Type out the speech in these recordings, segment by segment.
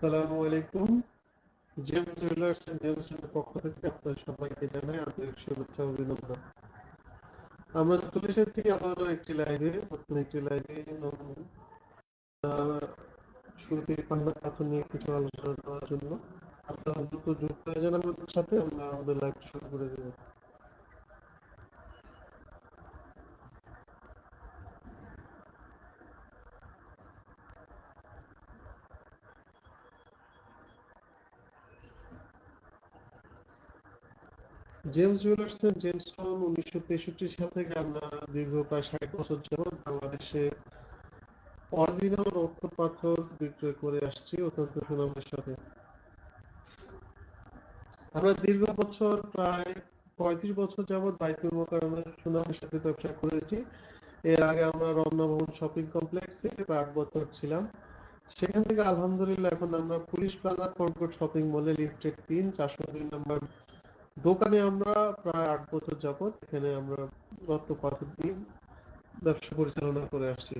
সালামু আলাইকুম। জুয়েলার্স জেমসের পক্ষ থেকে আপনার সবাইকে জানাই আন্তরিক শুভেচ্ছা অভিনন্দন। আমরা চলে এসেছি আবারও একটি লাইভে নতুন একটি লাইভে শুরুতে পান্না পাথর নিয়ে কিছু আলোচনা করার জন্য। আপনারা দ্রুত যুক্ত হয়ে যান আমাদের সাথে, আমরা আমাদের লাইভ শুরু করে দেব। জেমস জুয়েলার্স জেমস উনিশশো তেষট্টি সাল থেকে আমরা দীর্ঘ প্রায় ষাট বছর যাবৎ বাংলাদেশে অরিজিনাল রৌপ্য পাথর বিক্রয় করে আসছি অত্যন্ত সুনামের সাথে। আমরা দীর্ঘ বছর, প্রায় পঁয়ত্রিশ বছর যাবৎ বাইতুল মোকাররমের সুনামের সাথে ব্যবসা করেছি। এর আগে আমরা রমনা ভবন শপিং কমপ্লেক্সে আট বছর ছিলাম। সেখান থেকে আলহামদুলিল্লাহ এখন আমরা পুলিশ প্লাজা কর্পোরেট শপিং মলে লিফটেড তিন, চারশো দুই নম্বর দোকানে আমরা প্রায় আট বছর যাবৎ এখানে আমরা রত্ন পাথর দিয়ে ব্যবসা পরিচালনা করে আসছি।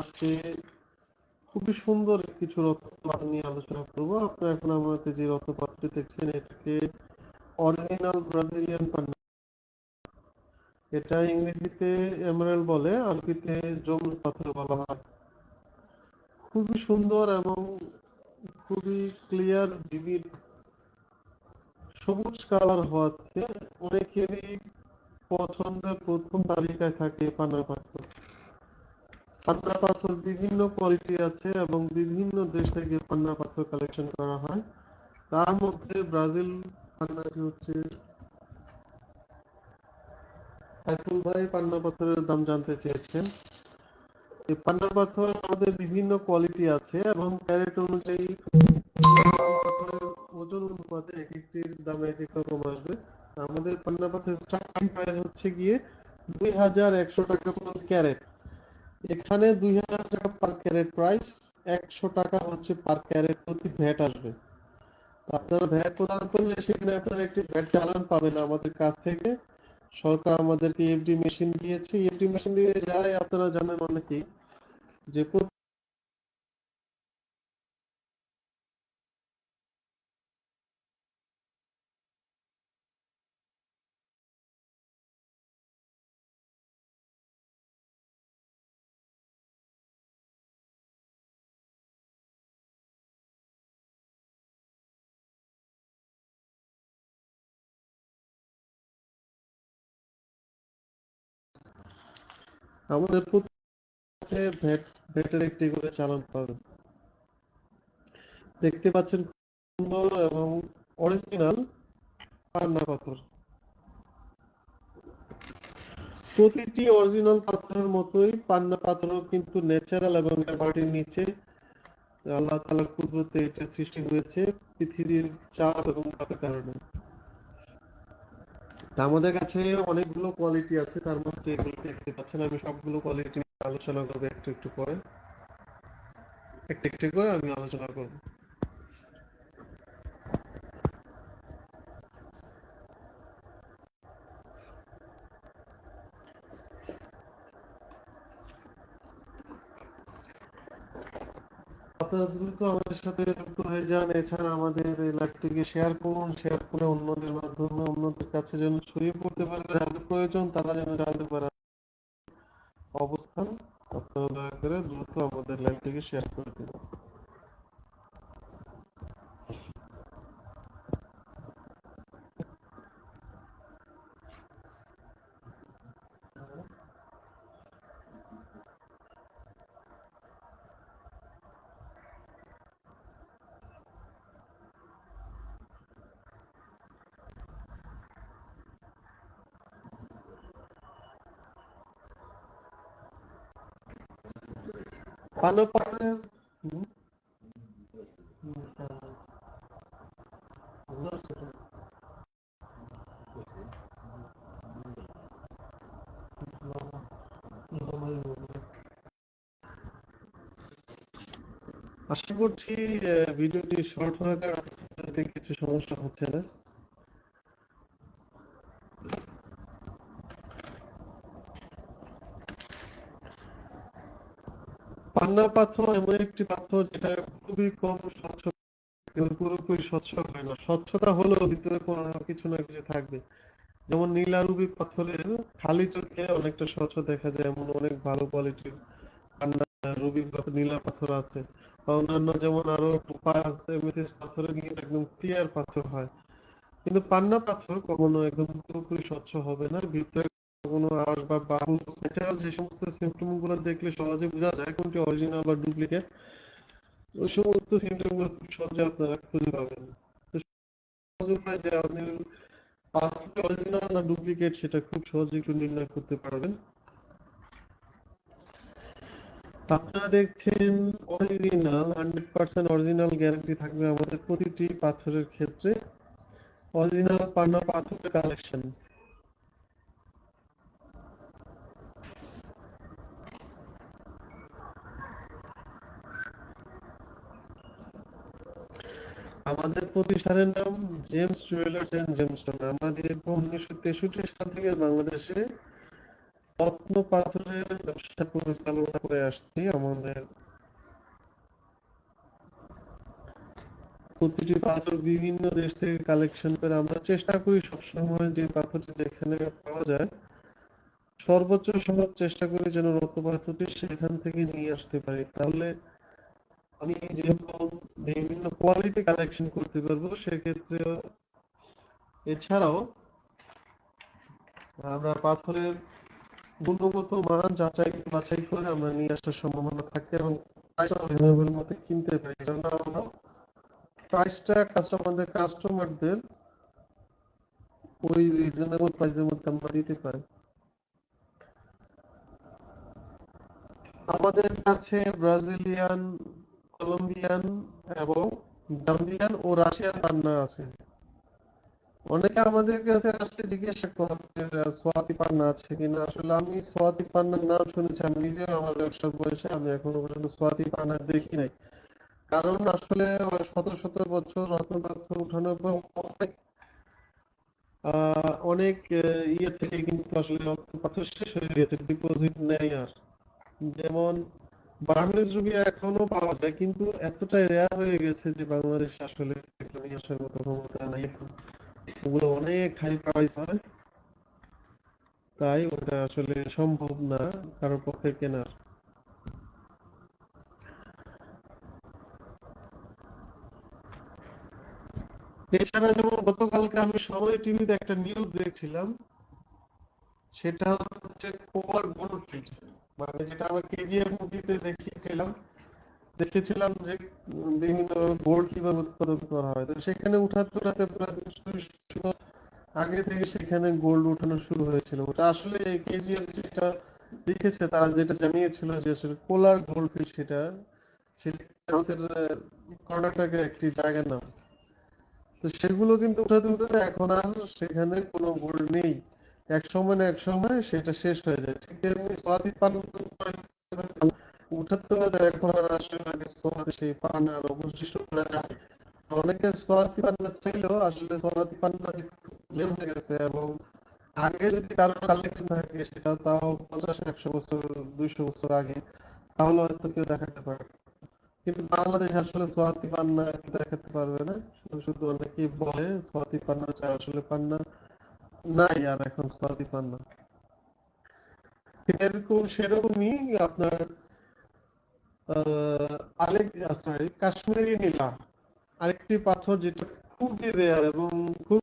আজকে খুবই সুন্দর কিছু রত্নপাত নিয়ে আলোচনা করব। আপনারা এখন আমাদের যে রত্নপাতটি দেখছেন, এটাকে অরিজিনাল ব্রাজিলিয়ান পান্না এটা ইংরেজিতে এমারেল বলে, আরবিতে জমর পাথর বলা হয়। খুবই সুন্দর এবং খুবই ক্লিয়ার ভিভিড সবুজ কালার হওয়াতে অনেকেরই পছন্দের প্রথম তালিকায় থাকে পান্না পাথর। পান্না পাথর বিভিন্ন কোয়ালিটি আছে এবং বিভিন্ন দেশ থেকে পান্না পাথর কালেকশন করা হয়। তার মধ্যে ব্রাজিল পান্নাটি হচ্ছে? সাইফুল ভাই পান্না পাথরের দাম জানতে চেয়েছেন। এই পান্না পাথর আমাদের বিভিন্ন কোয়ালিটি আছে এবং ক্যারেট অনুযায়ী ওজন অনুপাতে এক একটির দাম এক এক রকম আসবে। আমাদের পান্না পাথরের স্টার্টিং প্রাইস হচ্ছে গিয়ে দুই হাজার একশো টাকা পার ক্যারেট এখানে দুই হাজার টাকা পার ক্যারেট প্রাইস একশো টাকা হচ্ছে পার ক্যারেট প্রতি ভ্যাট আসবে। আপনারা ভ্যাট প্রদান করলে সেখানে আপনারা একটি ভ্যাট চালান পাবেন আমাদের কাছ থেকে। সরকার আমাদেরকে এফডি মেশিন দিয়েছে। এফডি মেশিন দিয়ে যায় আপনারা জানেন অনেকেই, যে আমাদের প্রত্যেকটা ভ্যাটের একটি করে চালান পাবেন দেখতে পাচ্ছেন সুন্দর এবং অরিজিনাল পান্না পাথর প্রতিটি অরিজিনাল পাথরের মতোই পান্না পাথরও কিন্তু ন্যাচারাল এবং মাটির নিচে। আল্লাহ তাআলার কুদরতে এটা সৃষ্টি হয়েছে পৃথিবীর চাপ এবং কারণে। আমাদের কাছে অনেকগুলো কোয়ালিটি আছে, তার মধ্যে এগুলো দেখতে পাচ্ছেন। আমি সবগুলো কোয়ালিটি আলোচনা করব একটু একটু করে। একটু একটু করে আমি আলোচনা করব। দ্রুত আমাদের সাথে যুক্ত হয়ে যান। এছাড়া আমাদের এই লাইভটিকে শেয়ার করুন শেয়ার করে অন্যদের মাধ্যমে অন্যদের কাছে যেন ছড়িয়ে পড়তে পারে। যাদের প্রয়োজন, তারা যেন জানতে পারে অবস্থান। আপনারা দয়া করে দ্রুত আমাদের লাইভটিকে শেয়ার করে দিন। ভালো আছে আশা করছি ভিডিওটি শর্ট হওয়ার কারণে কিছু সমস্যা হচ্ছে না। পান্না পাথর এমন একটি পাথর যেটা খুবই কম স্বচ্ছ পুরোপুরি স্বচ্ছ হয় না। স্বচ্ছতা হলেও ভিতরে কোনো না কিছু না কিছু থাকবে। যেমন নীলা রুবি পাথরের খালি চোখে অনেকটা স্বচ্ছ দেখা যায়, এমন অনেক ভালো কোয়ালিটির পান্না রুবি নীলা পাথর আছে। অন্যান্য যেমন আরও পাঁচ এমএসএস পাথরে কিন্তু একদম ক্লিয়ার পাথর হয়। কিন্তু পান্না পাথর কখনো একদম পুরোপুরি স্বচ্ছ হবে না। ভিতরে কোনো আঁশ বা ন্যাচারাল যে সমস্ত সিমটমগুলো দেখলে সহজে বোঝা যায় কোনটি অরিজিনাল বা ডুপ্লিকেট ওই সমস্ত সিমটমগুলো খুব সহজে আপনারা খুঁজে পাবেন। যে আপনি অরিজিনাল না ডুপ্লিকেট সেটা খুব সহজে একটু নির্ণয় করতে পারবেন। আপনারা দেখছেন original hundred percent original guarantee থাকবে আমাদের প্রতিটি পাথরের ক্ষেত্রে। অরিজিনাল পান্না পাথরের কালেকশন আমাদের প্রতিষ্ঠানের নাম জেমস জুয়েলার্স এন্ড জেমস্টোন আমরা দীর্ঘ উনিশশো তেষট্টি সাল থেকে বাংলাদেশে রত্ন পাথরের ব্যবসা পরিচালনা করে আসছি আমাদের। প্রতিটি পাথর বিভিন্ন দেশ থেকে কালেকশন করে আমরা চেষ্টা করি সবসময় যে পাথরটি যেখানে পাওয়া যায়, সর্বোচ্চ সম্ভব চেষ্টা করি যেন রত্ন পাথরটি সেখান থেকে নিয়ে আসতে পারি। তাহলে আমি যেরকম বিভিন্ন কোয়ালিটি কালেকশন করতে পারব সেক্ষেত্রে এছাড়াও আমরা পাথরের গুণগত মান যাচাই, বাছাই করে আমরা নিয়ে আসার সম্ভাবনা থাকে এবং রিজনেবল কিনতে পারি। যেন আমরা প্রাইসটা কাস্টমারদের কাস্টমারদের ওই রিজনেবল প্রাইসের মধ্যে আমরা দিতে পারি। আমাদের কাছে ব্রাজিলিয়ান কলম্বিয়ান এবং জাম্বিয়ান ও রাশিয়ান পান্না আছে। অনেকে আমাদের কাছে আসলে জিজ্ঞাসা করে সোয়াতি পান্না আছে কিনা? আসলে আমি সোয়াতি পান্নার নাম শুনেছি, আমি নিজেও আমার ব্যবসার বয়সে, আমি এখনও পর্যন্ত সোয়াতি পান্না দেখি নাই। কারণ আসলে শত শত বছর রত্নপাথর উঠানোর পর অনেক অনেক ইয়ে থেকে কিন্তু আসলে রত্নপাথর শেষ হয়ে গেছে ডিপোজিট নেই আর। যেমন বার্মিজ রুবি এখনও পাওয়া যায়, কিন্তু এতটাই রেয়ার হয়ে গেছে যে বাংলাদেশ আসলে আসার মতো ক্ষমতা নাই। এখন ওগুলো অনেক হাই প্রাইস হয়। তাই ওটা আসলে সম্ভব না কারোর পক্ষে কেনার। এছাড়া যেমন গতকালকে আমি সময় টিভিতে একটা নিউজ দেখছিলাম, সেটা হচ্ছে কোয়ার গোল্ডফিল্ড মানে যেটা আমরা কেজিএফ মুভিতে দেখিয়েছিলাম দেখেছিলাম যে বিভিন্ন গোল্ড কীভাবে উৎপাদন করা হয়। তো সেখানে উঠাতে উঠাতে আগে থেকে সেখানে গোল্ড উঠানো শুরু হয়েছিল। ওটা আসলে কেজিএফ যেটা লিখেছে, তারা যেটা জানিয়েছিল যে আসলে কোলার গোল্ড ফিশ সেটা সেটা আমাদের কর্ণাটকের একটি জায়গার নাম। তো সেগুলো কিন্তু উঠাতে উঠাতে এখন আর সেখানে কোনো গোল্ড নেই। এক সময় না এক সময় সেটা শেষ হয়ে যায়। ঠিক তেমনি সোয়াতি পান উঠাতে উঠাতে এখন আর আসলে আগে সোয়াতি সেই পান আর অবশিষ্ট অনেকে সোয়াতি পান্না চাইলেও আসলে সোয়াতি পান্না লেম হয়ে গেছে এবং আগে যদি কারোর কালেকশন থাকে, সেটা তাও পঞ্চাশ, একশো বছর, দুইশো বছর আগে, তাহলে হয়তো কেউ দেখাতে পারে। কিন্তু বাংলাদেশ আসলে সোয়াতি পান্না দেখাতে পারবে না। শুধু অনেকেই বলে সোয়াতি পান্না চায় আসলে পান্না নাই আর এখন সোয়াতি পান্না এরকম সেরকমই আপনার সরি কাশ্মীরি নীলা। আরেকটি পাথর যেটা খুবই রেয়ার এবং খুব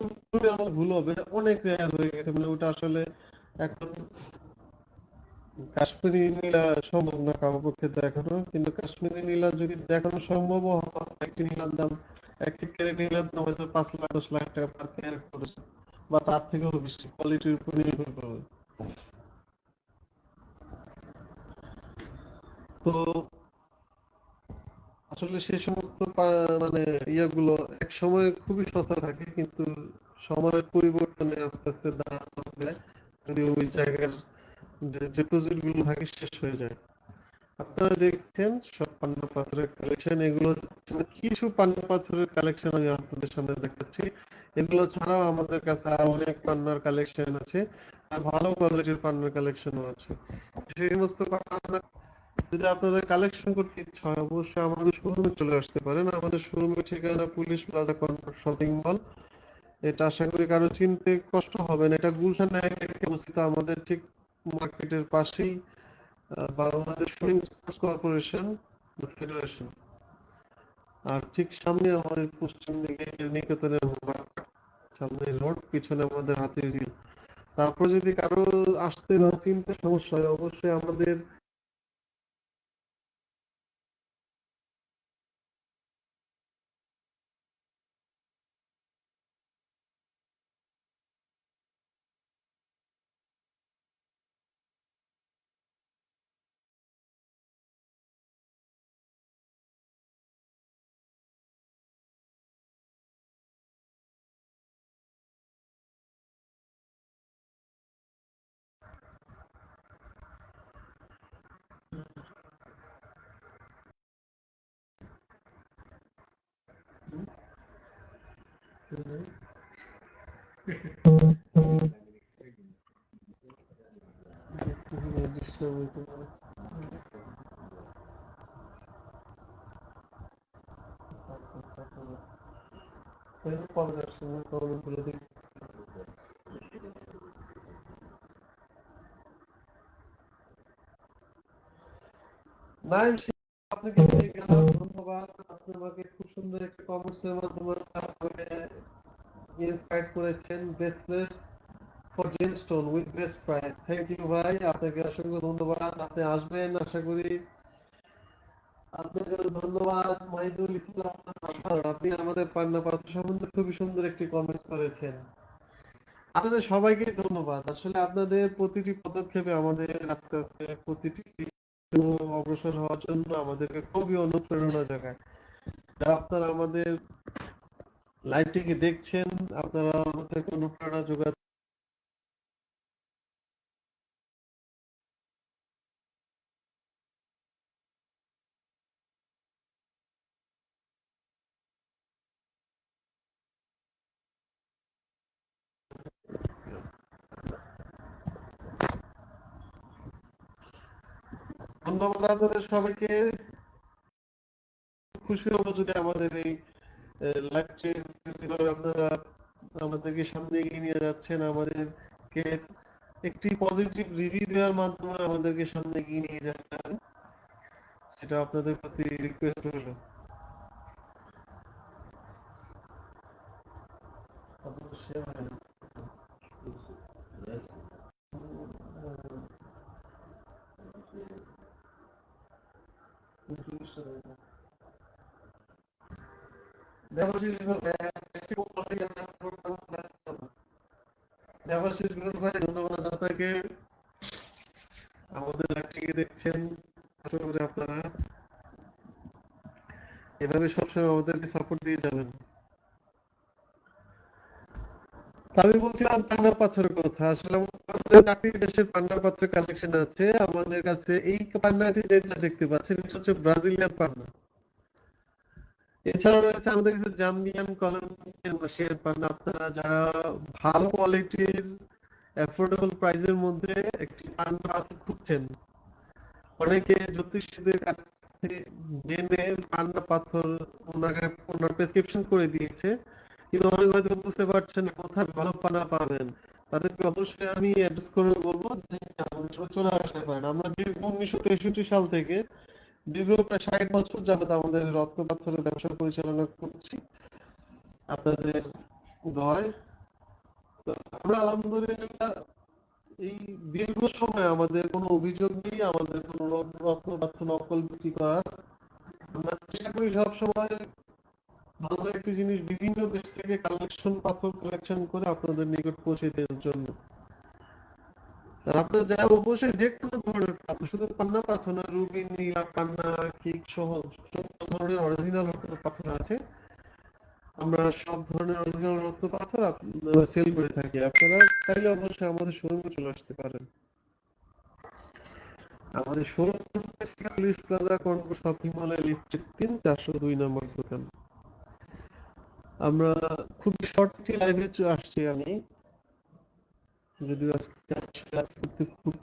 আমার ভুল হবে অনেক রেয়ার হয়ে গেছে মানে ওটা আসলে এখন কাশ্মীরি নীলা সম্ভব না কারও পক্ষে দেখানো, কিন্তু কাশ্মীরি নীলা যদি দেখানো সম্ভব হয়, একটি নীলার দাম, একটি ক্যারেট নীলার দাম হয়তো পাঁচ লাখ, দশ লাখ টাকা পার ক্যারেট পড়েছে। বা তার থেকেও বেশি কোয়ালিটির উপর নির্ভর করবে তো আসলে সেই সমস্ত মানে ইয়েগুলো এক সময় খুবই সস্তা থাকে, কিন্তু সময়ের পরিবর্তনে আস্তে আস্তে দাম যদি ওই জায়গার যে গুলো থাকে, শেষ হয়ে যায়। আপনারা দেখছেন সব পান্না পাথরের কালেকশন এগুলো কিছু পান্না পাথরের কালেকশন আমি আপনাদের সামনে দেখাচ্ছি। এগুলো ছাড়াও আমাদের কাছে আরও অনেক পান্নার কালেকশন আছে আর ভালো কোয়ালিটির পান্নার কালেকশনও আছে। সেই সমস্ত যদি আপনাদের কালেকশন করতে ইচ্ছা হয়, অবশ্যই আমাদের শোরুমে চলে আসতে পারেন। আমাদের শোরুমের ঠিকানা police plaza convert shopping mall. এটা আশা করি কারও চিনতে কষ্ট হবে না। এটা গুলশান অবস্থিত আমাদের ঠিক মার্কেটের পাশেই। Bangladesh film sports corporation federation আর ঠিক সামনে আমাদের পশ্চিম দিকে নিকেতনের সামনে রোড, পিছনে আমাদের হাতির ঝিল তারপর যদি কারও আসতে না চিনতে সমস্যা হয়, অবশ্যই আমাদের কবে আসছেন কবে বলে দিন খুব সুন্দর একটা কমেন্টসের মাধ্যমে ইন্সপায়ার করেছেন best place for gemstone with best price thank you ভাই। আপনাকে অসংখ্য ধন্যবাদ। আপনি আসবেন, আশা করি। আপনাকে ধন্যবাদ। মাহিদুল ইসলাম আপনি আমাদের পান্না পাত্র সম্বন্ধে খুবই সুন্দর একটি কমেন্টস করেছেন। আপনাদের সবাইকে ধন্যবাদ। আসলে আপনাদের প্রতিটি পদক্ষেপে আমাদের আস্তে আস্তে প্রতিটি অগ্রসর হওয়ার জন্য আমাদেরকে খুবই অনুপ্রেরণা জাগায় যারা আপনারা আমাদের লাইভটিকে দেখছেন? আপনারা আমাদেরকে অনুপ্রেরণা যোগাচ্ছেন ধন্যবাদ আপনাদের সবাইকে। খুশি হব যদি আমাদের এই আপনারা আমাদেরকে সামনে এগিয়ে নিয়ে যাচ্ছেন, আমাদেরকে একটি পজিটিভ রিভিউ দেওয়ার মাধ্যমে আমাদেরকে সামনে এগিয়ে নিয়ে যাচ্ছেন, সেটা আপনাদের প্রতি রিকোয়েস্ট রইল। আপনাদের শেয়ার গুরু ভাই ধন্যবাদ আমাদের এভাবে সবসময় আমাদেরকে সাপোর্ট দিয়ে যাবেন আমি বলছিলাম পান্না পাথরের কথা আসলে আমাদের চারটি দেশের পান্না পাথরের কালেকশন আছে আমাদের কাছে এই পান্নাটি যেটা দেখতে পাচ্ছেন, এটা হচ্ছে ব্রাজিলিয়ান পান্না এছাড়াও রয়েছে আমাদের কাছে জাম্বিয়ান কলম্বিয়ান রাশিয়ান পান্না আপনারা যারা ভালো কোয়ালিটির অ্যাফোর্ডেবল প্রাইসের মধ্যে একটি পান্না পাথর খুঁজছেন, অনেকে জ্যোতিষীদের কাছ থেকে জেনে পান্না পাথর ওনাকে, ওনার প্রেসক্রিপশন করে দিয়েছে, কিন্তু অনেক হয়তো বুঝতে পারছেন কোথায় ভালো পানা পাবেন। তাদেরকে অবশ্যই আমি অ্যাড্রেস করে বলব যে চলে আসতে পারেন। আমরা দীর্ঘ উনিশশো তেষট্টি সাল থেকে দীর্ঘ প্রায় ষাট বছর যাবত আমাদের রত্ন পাথরের ব্যবসা পরিচালনা করছি। আপনাদের দয়। আমরা আলহামদুলিল্লাহ এই দীর্ঘ সময় আমাদের কোনো অভিযোগ নেই, আমাদের কোনো রত্ন পাথর নকল বিক্রি করার। আমরা চেষ্টা করি সবসময় ভালো একটি জিনিস বিভিন্ন দেশ থেকে কালেকশন পাথর কালেকশন করে আপনাদের নিকট পৌঁছে দেওয়ার জন্য। আপনার যা অবশ্যই যে কোনো ধরনের পাথর শুধু পান্না পাথর না রুবি, নীলা পান্না, কিক সহ সব ধরনের অরিজিনাল রত্ন পাথর আছে। আমরা সব ধরনের অরিজিনাল রত্ন পাথর সেল করে থাকি। আপনারা চাইলে অবশ্যই আমাদের শোরুমে চলে আসতে পারেন। আমাদের ষোলো পুলিশ প্লাজা কর্ণ শপিং মলে লিফটের তিন, চারশো দুই নম্বর দোকান। আমরা খুব শর্টলি লাইভে আসছি আমি। যদিও আজকে করতে খুব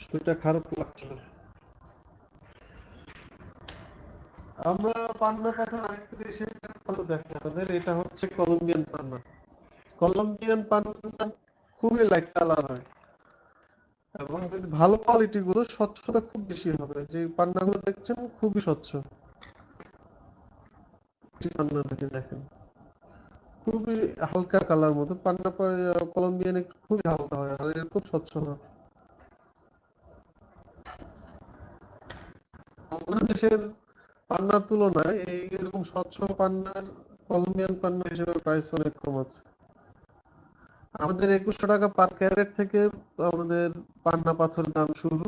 শরীরটা খারাপ লাগছিল। আমরা পান্না আমাদের এটা হচ্ছে কলম্বিয়ান পান্না। কলম্বিয়ান পান্না খুবই লাইট কালার হয়। এবং যদি ভালো কোয়ালিটি গুলো স্বচ্ছতা খুব বেশি হবে। যে পান্নাগুলো দেখছেন, খুবই স্বচ্ছ। পান্নাটাকে দেখেন। খুবই হালকা কালার মতো পান্না কলম্বিয়ান একটু খুবই হালকা হয়, আর এর খুব স্বচ্ছ হয়। অন্য দেশের পান্নার তুলনায় এই এরকম স্বচ্ছ পান্নার কলম্বিয়ান পান্না হিসেবে প্রাইস অনেক কম আছে। আমাদের একুশশো টাকা পার ক্যারেট থেকে আমাদের পান্না পাথরের দাম শুরু।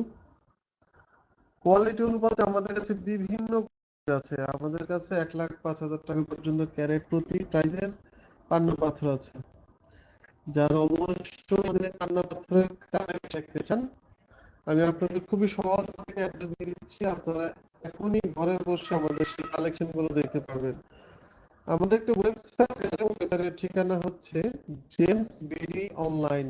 কোয়ালিটি অনুপাতে আমাদের কাছে বিভিন্ন আছে। আমাদের কাছে এক লাখ পাঁচ হাজার টাকা পর্যন্ত ক্যারেট প্রতি প্রাইজের পান্না পাথর আছে। যারা অবশ্যই আমাদের পান্না পাথরের কালেকশন দেখতে চান, আমি আপনাদের খুবই সহজ অ্যাড্রেস দিয়ে দিচ্ছি। আপনারা এখনই ঘরে বসে আমাদের সেই কালেকশনগুলো দেখতে পারবেন। আমাদের একটা ওয়েবসাইট আছে ওয়েবসাইটের ঠিকানা হচ্ছে জেমস বিডি অনলাইন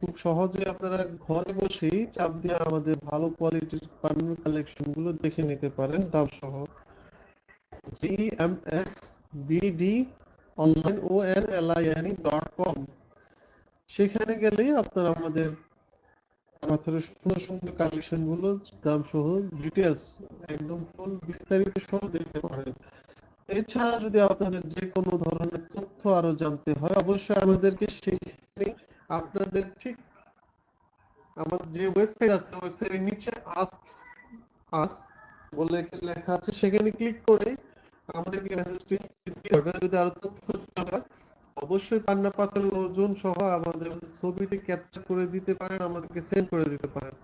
খুব সহজে আপনারা ঘরে বসেই চাপ দিয়ে আমাদের ভালো কোয়ালিটির পান্নার কালেকশনগুলো দেখে নিতে পারেন দাম সহ। G M S BD online O N L I N dot com সেখানে গেলেই আপনারা আমাদের পাথরের সুন্দর সুন্দর কালেকশনগুলো, দাম সহ ডিটেলস একদম ফুল বিস্তারিত সহ দেখতে পারেন। এছাড়া যদি আপনাদের যে কোনো ধরনের তথ্য আরও জানতে হয়, অবশ্যই আমাদেরকে সেখানে আপনাদের ঠিক আমার যে ওয়েবসাইট আছে ওয়েবসাইটের নিচে আস্ক আস বলে লেখা আছে, সেখানে ক্লিক করে আমাদেরকে মেসেজটি হবে যদি আরও তথ্য হয় অবশ্যই পান্না পাথরের ওজন সহ আমাদের ছবিটি ক্যাপচার করে দিতে পারেন, আমাদেরকে সেন্ড করে দিতে পারেন।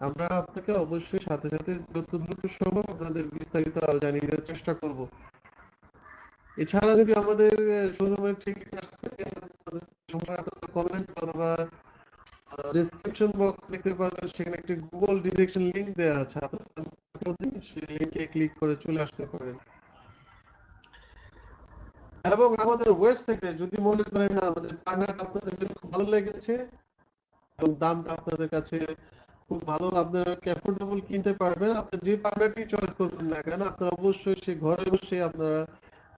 আমরা আপনাকে অবশ্যই সাথে সাথে যত দ্রুত সম্ভব আপনাদের বিস্তারিত আরও জানিয়ে দেওয়ার চেষ্টা করব। এছাড়া যদি আমাদের শোরুমের ঠিকানা কমেন্ট অথবা ডেসক্রিপশন বক্স দেখতে পারবেন। সেখানে একটি গুগল ডিরেকশন লিংক দেওয়া আছে। আপনারা সেই লিংকে ক্লিক করে চলে আসতে পারেন। এবং আমাদের ওয়েবসাইটে যদি মনে করেন আমাদের পার্টনার আপনাদের খুব ভালো লেগেছে এবং দামটা আপনাদের কাছে খুব ভালো, আপনারা অ্যাফোর্ডেবল কিনতে পারবেন? আপনি যে পার্টনারটি চয়েস করবেন না কেন, আপনারা অবশ্যই সে ঘরে বসে আপনারা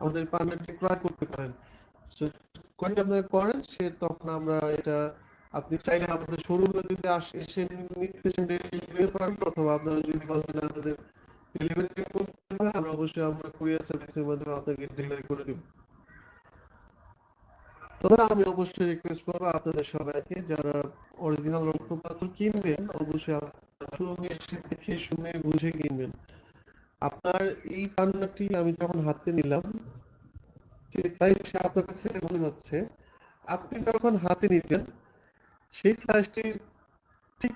আমাদের পার্টনারটি ক্রয় করতে পারেন। কোয়ালিটি আপনারা করেন, সে তখন আমরা এটা আপনি চাইলে আমাদের শোরুমে যদি এসে নিতে চান ডেলিভারি পারবেন অথবা আপনারা যদি বলেন আমাদের ডেলিভারি করতে হয় আমরা অবশ্যই আমরা কুরিয়ার সার্ভিসের মাধ্যমে আপনাকে ডেলিভারি করে দেব। তবে আমি অবশ্যই রিকোয়েস্ট করব আপনাদের সবাইকে যারা অরিজিনাল কিনবেন, অবশ্যই এসে দেখে শুনে বুঝে কিনবেন। আপনার এই আমি যখন হাতে নিলাম, যে আপনার কাছে মনে হচ্ছে, আপনি যখন হাতে নিবেন, সেই সাইজটি ঠিক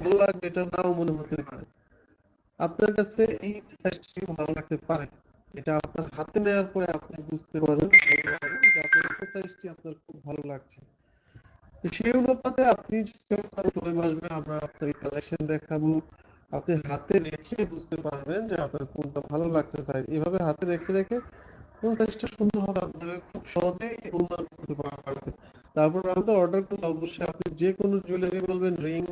ভালো লাগবে এটা নাও মনে হতে পারে। আপনার কাছে এই সাইজটি ভালো লাগতে পারে। এটা আপনার হাতে নেওয়ার পরে আপনি বুঝতে পারেন আপনার এই সাইজটি আপনার খুব ভালো লাগছে। সেই অনুপাতে আপনি চলে আসবেন, আমরা আপনার কালেকশন দেখাবো। আপনি হাতে রেখে বুঝতে পারবেন যে আপনার কোনটা ভালো লাগছে। সাইজ এভাবে হাতে রেখে রেখে কোন সাইজটা সুন্দর হবে আপনাকে খুব সহজেই অনুমান করতে পারবেন। তারপর আমাদের অর্ডার করলে অবশ্যই আপনি যে কোনো জুয়েলারি বলবেন রিং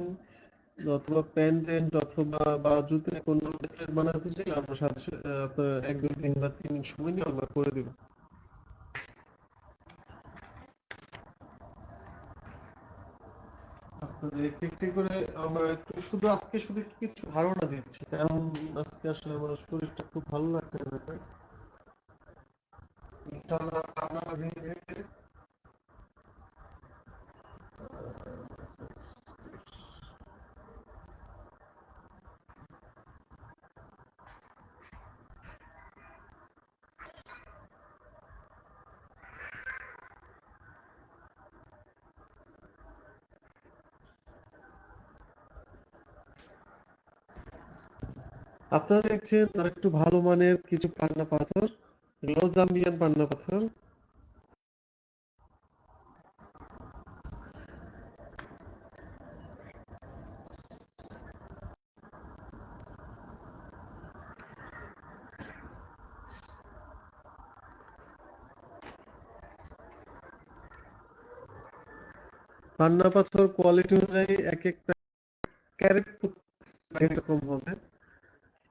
অথবা প্যান্ডেন্ট অথবা বা জুতে কোনো ব্রেসলেট বানাতে চাইলে আমরা সাথে আপনার এক দুই দিন বা তিন দিন সময় নিয়ে আমরা করে দিব। একটু একটু করে আমরা শুধু আজকে শুধু কিছু ধারণা দিচ্ছি, কারণ আজকে আসলে আমার শরীরটা খুব ভালো লাগছে ইনশাআল্লাহ ধীরে আপনারা দেখছেন আর একটু ভালো মানের কিছু পান্না পাথর এগুলো জাম্বিয়ান পান্না পাথর। পান্না পাথর কোয়ালিটি অনুযায়ী এক একটা ক্যারেট কম হবে।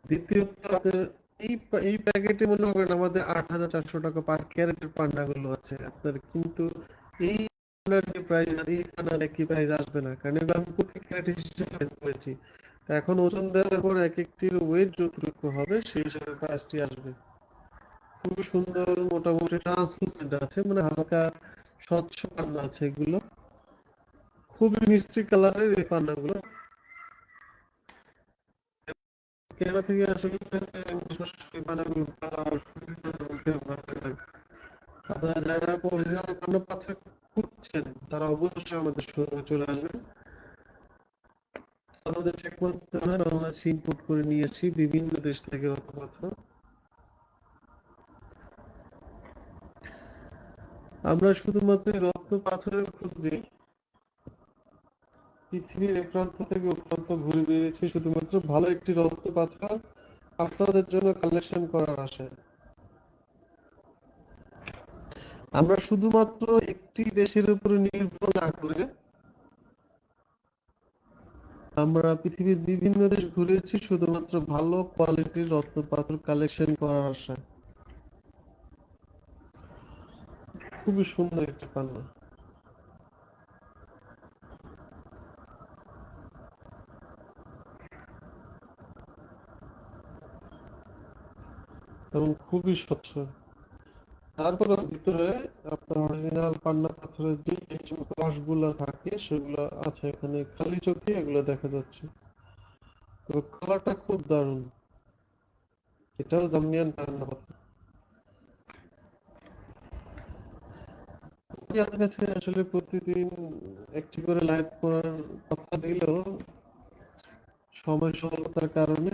দ্বিতীয়ত আপনার এই এই প্যাকেটে মনে করেন আমাদের আট হাজার চারশো টাকা পার ক্যারেটের পান্নাগুলো আছে। আপনার কিন্তু এই যে প্রাইস আর এই পান্নার একই প্রাইস আসবে না? কারণ এগুলো আমি প্রতি ক্যারেট হিসেবে করেছি। এখন ওজন দেওয়ার পর এক একটির ওয়েট যতটুকু হবে সেই হিসাবে প্রাইসটি আসবে। খুব সুন্দর মোটামুটি ট্রান্সলুসেন্ট আছে মানে হালকা স্বচ্ছ পান্না আছে এগুলো। খুবই মিষ্টি কালারের এই পান্নাগুলো কেনা থেকে আসলে আপনারা যারা পাথর খুঁজছেন, তারা অবশ্যই আমাদের চলে আসবেন। আমাদের একমাত্র নয় বাংলাদেশ ইম্পোর্ট করে নিয়ে আসি বিভিন্ন দেশ থেকে রত্নপাথর আমরা শুধুমাত্র রক্ত পাথরের খুঁজে পৃথিবীর এক প্রান্ত থেকে ও প্রান্ত ঘুরে বেরিয়েছি শুধুমাত্র ভালো একটি রত্ন পাথর আপনাদের জন্য কালেকশন করার আশায় আমরা শুধুমাত্র একটি দেশের উপর নির্ভর না করে আমরা পৃথিবীর বিভিন্ন দেশ ঘুরেছি, শুধুমাত্র ভালো কোয়ালিটির রত্ন পাথর কালেকশন করার আশায় খুবই সুন্দর একটা পান্না। এবং খুবই স্বচ্ছ। তারপরে ভিতরে আপনার অরিজিনাল পান্না পাথরের যে সমস্ত রসগুলো থাকে, সেগুলো আছে এখানে খালি চোখে, এগুলো দেখা যাচ্ছে। তবে কালারটা খুব দারুণ। এটাও জামিয়ান পান্না পাথর আমাদের কাছে আসলে প্রতিদিন একটি করে লাইভ করার কথা দিলেও সময় স্বল্পতার কারণে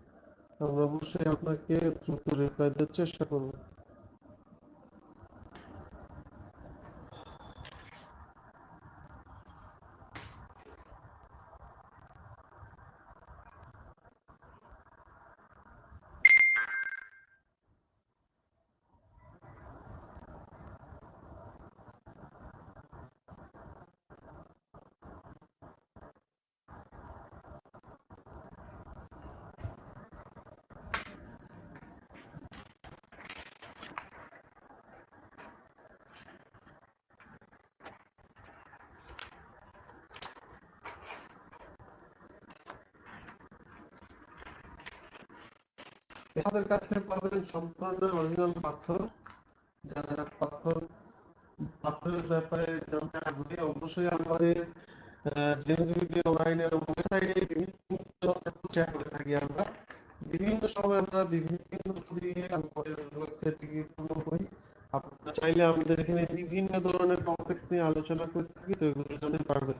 আমরা অবশ্যই আপনাকে দ্রুত রিপ্লাই দেওয়ার চেষ্টা করব। আমাদের কাছে পাবেন সম্পূর্ণ অরিজিনাল পাথর। যারা পাথর, পাথরের ব্যাপারে জানতে আগ্রহী অবশ্যই আমাদের অনলাইনের ওয়েবসাইটে বিভিন্ন করে থাকি আমরা। বিভিন্ন সময় আমরা বিভিন্ন দিয়ে আমাদের ওয়েবসাইটে গিয়ে পূর্ণ করি। আপনারা চাইলে আমাদের এখানে বিভিন্ন ধরনের টপিকস নিয়ে আলোচনা করে থাকি, তো এগুলো জানতে পারবেন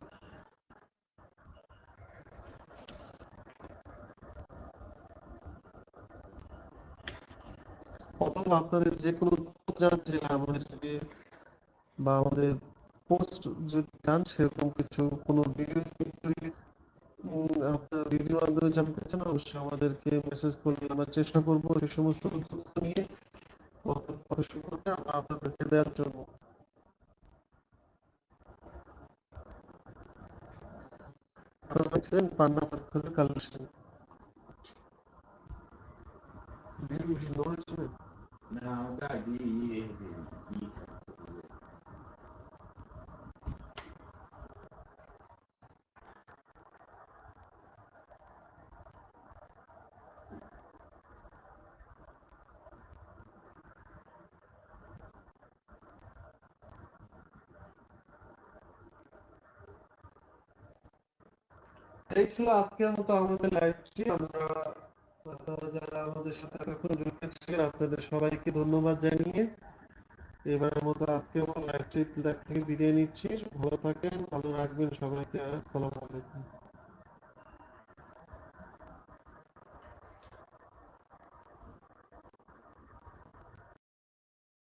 অথবা আপনাদের যে কোনো আমাদেরকে বা আমাদের পোস্ট যদি চান সেরকম কিছু কোনো ভিডিও আপনার ভিডিও মাধ্যমে জানতে চান অবশ্যই আমাদেরকে মেসেজ করলে আমরা চেষ্টা করব সেই সমস্ত তথ্য নিয়ে আপনাদেরকে দেওয়ার জন্য ছিলেন পান্না পাথরের কালেকশন Não, Gabi, isso. এই ছিল আজকের মতো আমাদের লাইভটি আমরা আপনারা যারা আমাদের সাথে এখন যুক্ত ছিলেন, আপনাদের সবাইকে ধন্যবাদ জানিয়ে এবারের মতো আজকে আমার লাইভ থেকে বিদায় নিচ্ছি। ভালো থাকেন, ভালো রাখবেন সবাইকে। আসসালামু আলাইকুম।